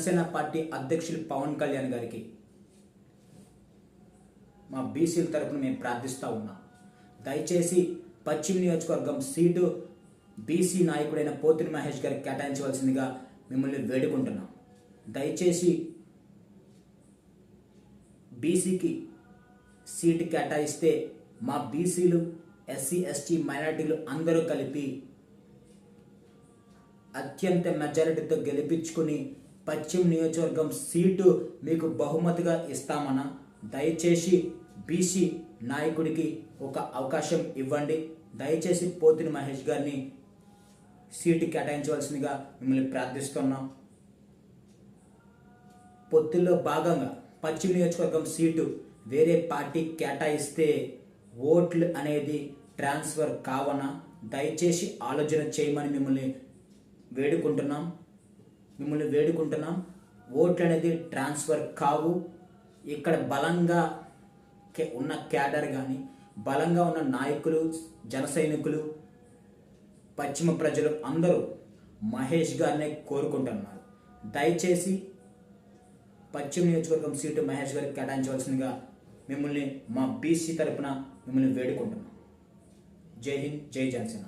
Janasena party అధ్యక్షులు పవన్ కళ్యాణ్ గారికి మా బీసీల తరపున మేము ప్రార్థిస్తూ ఉన్నాం. దయచేసి పశ్చిమ నియోజకవర్గం సీటు బీసీ నాయకుడైన పోతిరి మహేష్ గారికి కేటాయించవలసిందిగా మిమ్మల్ని వేడుకుంటున్నాం. దయచేసి బీసీకి సీటు కేటాయిస్తే మా బీసీలు ఎస్సీ ఎస్టీ మైనార్టీలు అందరూ కలిపి అత్యంత మెజారిటీతో గెలిపించుకుని పశ్చిమ నియోజకవర్గం సీటు మీకు బహుమతిగా ఇస్తామన్న దయచేసి బీసీ నాయకుడికి ఒక అవకాశం ఇవ్వండి. దయచేసి పోతిని మహేష్ గారిని సీటు కేటాయించవలసిందిగా మిమ్మల్ని ప్రార్థిస్తున్నాం. పొత్తుల్లో భాగంగా పశ్చిమ నియోజకవర్గం సీటు వేరే పార్టీ కేటాయిస్తే ఓట్లు అనేది ట్రాన్స్ఫర్ కావన దయచేసి ఆలోచన చేయమని మిమ్మల్ని వేడుకుంటున్నాం. మిమ్మల్ని వేడుకుంటున్నాం. ఓట్లు అనేది ట్రాన్స్ఫర్ కావు. ఇక్కడ బలంగా కే- ఉన్న క్యాడర్ కానీ బలంగా ఉన్న నాయకులు జన సైనికులు పశ్చిమ ప్రజలు అందరూ మహేష్ గారినే కోరుకుంటున్నారు. దయచేసి పశ్చిమ నియోజకవర్గం సీటు మహేష్ గారికి కేటాయించవలసిందిగా మిమ్మల్ని మా బీసీ తరపున మిమ్మల్ని వేడుకుంటున్నాం. జై హింద్ జై జనసేన.